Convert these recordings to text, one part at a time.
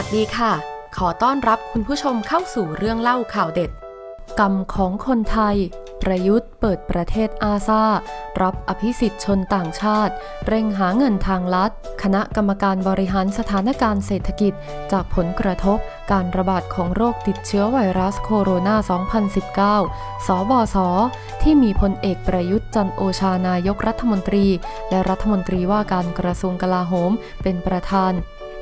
วัสดีค่ะ ขอต้อนรับคุณผู้ชมเข้าสู่เรื่องเล่าข่าวเด็ด กรรมของคนไทย ประยุทธ์เปิดประเทศอาซารับอภิสิทธิ์ชนต่างชาติ เร่งหาเงินทางลัด คณะกรรมการบริหารสถานการณ์เศรษฐกิจ จากผลกระทบการระบาดของโรคติดเชื้อไวรัสโคโรนา 2019 สบสที่มีพลเอกประยุทธ์จันโอชานายกรัฐมนตรี และรัฐมนตรีว่าการกระทรวงกลาโหม เป็นประธาน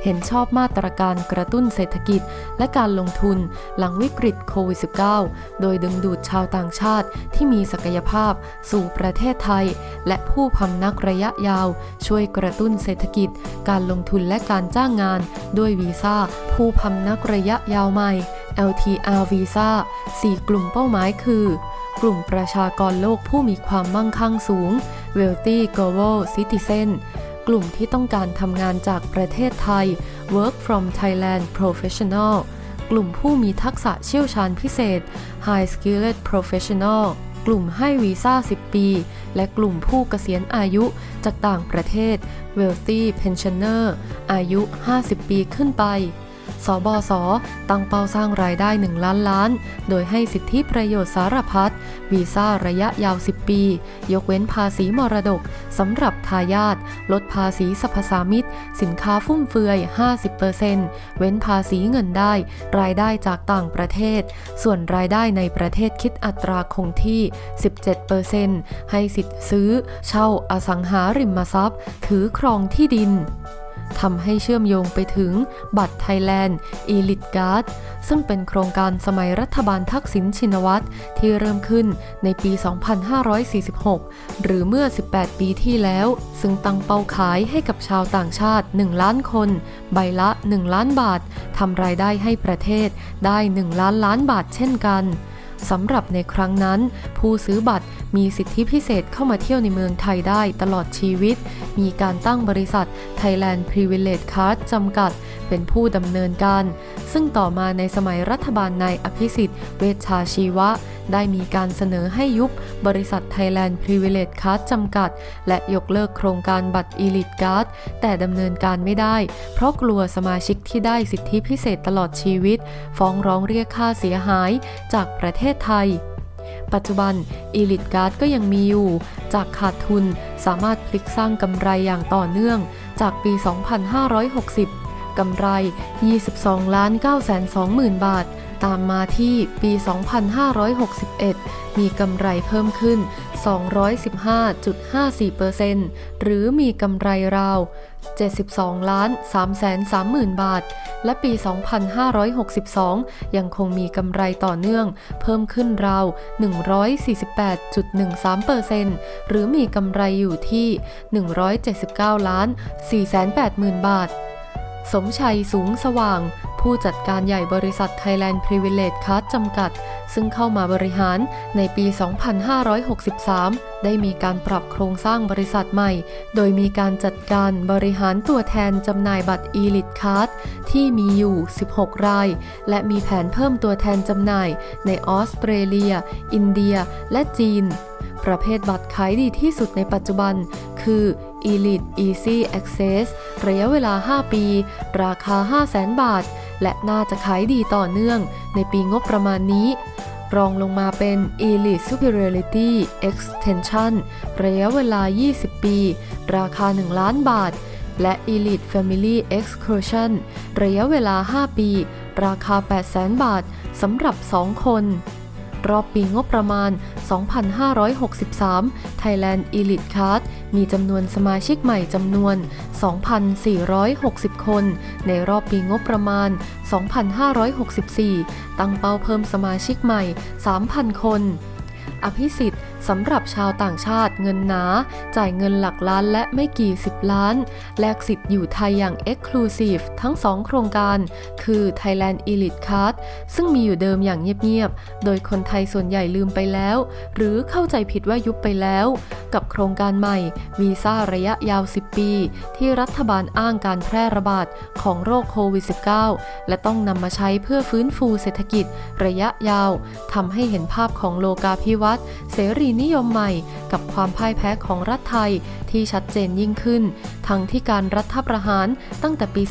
เห็นชอบมาตรการกระตุ้นเศรษฐกิจ และการลงทุนหลังวิกฤตโควิด -19 โดยดึงดูดชาวต่างชาติที่มีศักยภาพสู่ประเทศไทย และผู้พำนักระยะยาว ช่วยกระตุ้นเศรษฐกิจ การลงทุนและการจ้างงาน ด้วยวีซ่าผู้พำนักระยะยาวใหม่ LTR Visa 4 กลุ่มเป้าหมายคือ กลุ่มประชากรโลกผู้มีความมั่งคั่งสูง Wealthy Global Citizen กลุ่มที่ต้องการทำงานจากประเทศไทย Work from Thailand Professional กลุ่มผู้มีทักษะเชี่ยวชาญพิเศษ High Skilled Professional กลุ่มให้วีซ่า 10 ปี และกลุ่มผู้เกษียณอายุจากต่างประเทศ Wealthy Pensioner อายุ 50 ปีขึ้นไป สบส ตั้งเป้าสร้างรายได้ 1 ล้านล้าน โดยให้สิทธิประโยชน์สารพัดวีซ่าระยะยาว 10 ปี ยกเว้นภาษีมรดกสำหรับทายาทลดภาษีสรรพสามิตสินค้าฟุ่มเฟือย 50%เว้นภาษีเงินได้ รายได้จากต่างประเทศ ส่วนรายได้ในประเทศคิดอัตราคงที่ 17%ให้สิทธิ์ซื้อ เช่าอสังหาริมทรัพย์ ถือครองที่ดิน ทำให้เชื่อมโยงไปถึงบัตรไทยแลนด์ Elite Guard ซึ่งเป็นโครงการสมัยรัฐบาลทักษิณชินวัตรที่เริ่มขึ้นในปี 2546 หรือเมื่อ 18 ปีที่แล้ว ซึ่งตั้งเป้าขายให้กับชาวต่างชาติ 1 ล้านคน ใบละ 1 ล้านบาททำรายได้ให้ประเทศได้ 1 ล้านล้านบาทเช่นกัน สำหรับในครั้งนั้น ผู้ซื้อบัตรมีสิทธิพิเศษเข้ามาเที่ยวในเมืองไทยได้ตลอดชีวิต มีการตั้งบริษัท Thailand Privilege Card จำกัด เป็นผู้ดำเนินการ ซึ่งต่อมาในสมัยรัฐบาลนายอภิสิทธิ์ เวชชาชีวะ ได้มีการเสนอให้ยุบบริษัท Thailand Privilege Card จำกัด และยกเลิกโครงการบัตร Elite Card แต่ดำเนินการไม่ได้ เพราะกลัวสมาชิกที่ได้สิทธิพิเศษตลอดชีวิต ฟ้องร้องเรียกค่าเสียหายจากประเทศไทยปัจจุบัน Elite Guard ก็ยังมีอยู่ จากขาดทุนสามารถพลิกสร้างกำไรอย่างต่อเนื่อง จากปี 2560 กำไร 22ล้าน9แสน20,000 บาท ตามมาที่ปี 2561 มีกำไรเพิ่มขึ้น 215.54%หรือมีกำไรราว 72ล้าน3แสน30,000 บาท และปี 2562 ยังคงมีกำไรต่อเนื่อง เพิ่มขึ้นราว 148.13%หรือมีกำไรอยู่ที่ 179ล้าน480,000 บาท สมชัยสูงสว่าง ผู้จัดการใหญ่บริษัท Thailand Privilege Card จำกัด ซึ่งเข้ามาบริหารในปี 2563 ได้มีการปรับโครงสร้างบริษัทใหม่ โดยมีการจัดการบริหารตัวแทนจำหน่ายบัตร Elite Card ที่มีอยู่ 16 ราย และมีแผนเพิ่มตัวแทนจำหน่ายในออสเตรเลีย อินเดีย และจีน ประเภทบัตรขายดีที่สุดในปัจจุบัน คือ Elite Easy Access ระยะเวลา 5 ปี ราคา 500,000 บาท และน่าจะขายดีต่อเนื่องในปีงบประมาณนี้ รองลงมาเป็น Elite Superiority Extension ระยะเวลา 20 ปี ราคา 1 ล้านบาท และ Elite Family Excursion ระยะเวลา 5 ปี ราคา 800,000 บาทสำหรับ 2 คน รอบปีงบประมาณ 2563 Thailand Elite Card มีจำนวนสมาชิกใหม่จำนวน 2,460 คน ในรอบปีงบประมาณ 2564 ตั้งเป้าเพิ่มสมาชิกใหม่ 3,000 คน อภิสิทธิ์สำหรับชาวต่างชาติเงินหนา จ่ายเงินหลักล้านและไม่กี่สิบล้าน แลกสิทธิ์อยู่ไทยอย่าง Exclusive ทั้ง2โครงการ คือ Thailand Elite Card ซึ่งมีอยู่เดิมอย่างเงียบๆ โดยคนไทยส่วนใหญ่ลืมไปแล้ว หรือเข้าใจผิดว่ายุบไปแล้ว กับโครงการใหม่วีซ่าระยะยาว 10 ปี ที่รัฐบาลอ้างการแพร่ระบาดของโรคโควิด -19 และต้องนำมาใช้เพื่อฟื้นฟูเศรษฐกิจระยะยาวทำให้เห็นภาพของโลกาภิวัตน์เสรีนิยมใหม่ กับความพ่ายแพ้ของรัฐไทยที่ชัดเจนยิ่งขึ้น ทั้งที่การรัฐประหารตั้งแต่ปี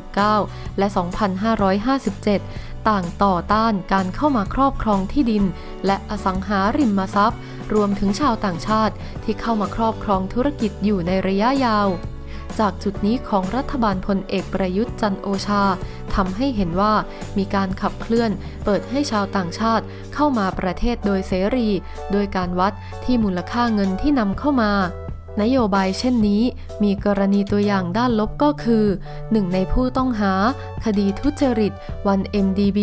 2549 และ 2557 ต่างต่อต้านการเข้ามาครอบครองที่ดิน และอสังหาริมทรัพย์ รวมถึงชาวต่างชาติที่เข้ามาครอบครองธุรกิจอยู่ในระยะยาว จากจุดนี้ของรัฐบาลพลเอกประยุทธ์จันโอชาทำให้เห็นว่ามีการขับเคลื่อน เปิดให้ชาวต่างชาติเข้ามาประเทศโดยเสรี โดยการวัดที่มูลค่าเงินที่นำเข้ามา นโยบายเช่นนี้มีกรณีตัวอย่างด้านลบก็คือหนึ่งในผู้ต้องหา คดีทุจริต วัน MDB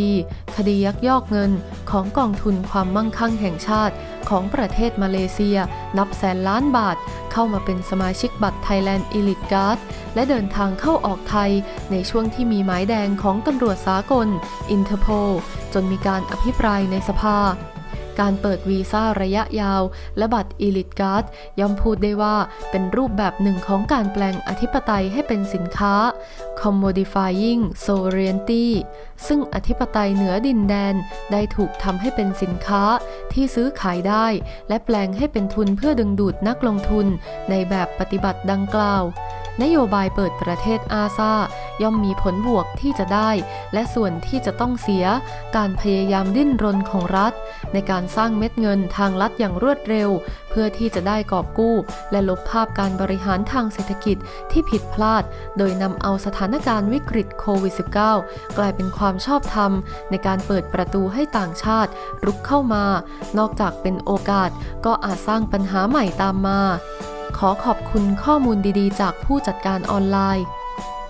คดียักยอกเงินของกองทุนความมั่งคั่งแห่งชาติของประเทศมาเลเซีย นับแสนล้านบาท เข้ามาเป็นสมาชิกบัตร Thailand Elite Guard และเดินทางเข้าออกไทย ในช่วงที่มีหมายแดงของตำรวจสากล อินเตอร์โพจนมีการอภิปรายในสภา การเปิดวีซ่าระยะยาว และบัตร Elite Guard ย่อมพูดได้ว่าเป็นรูปแบบหนึ่งของการแปลงอธิปไตยให้เป็นสินค้า Commodifying Sovereignty ซึ่งอธิปไตยเหนือดินแดนได้ถูกทำให้เป็นสินค้าที่ซื้อขายได้ และแปลงให้เป็นทุนเพื่อดึงดูดนักลงทุนในแบบปฏิบัติดังกล่าวนโยบายเปิดประเทศอาซา ย่อมมีผลบวกที่จะได้ และส่วนที่จะต้องเสีย การพยายามดิ้นรนของรัฐ ในการสร้างเม็ดเงินทางลัดอย่างรวดเร็ว เพื่อที่จะได้กอบกู้ และลบภาพการบริหารทางเศรษฐกิจที่ผิดพลาด โดยนำเอาสถานการณ์วิกฤตโควิด -19 กลายเป็นความชอบธรรม ในการเปิดประตูให้ต่างชาติ รุกเข้ามา นอกจากเป็นโอกาสก็อาจสร้างปัญหาใหม่ตามมา ขอขอบคุณข้อมูลดีๆ จากผู้จัดการออนไลน์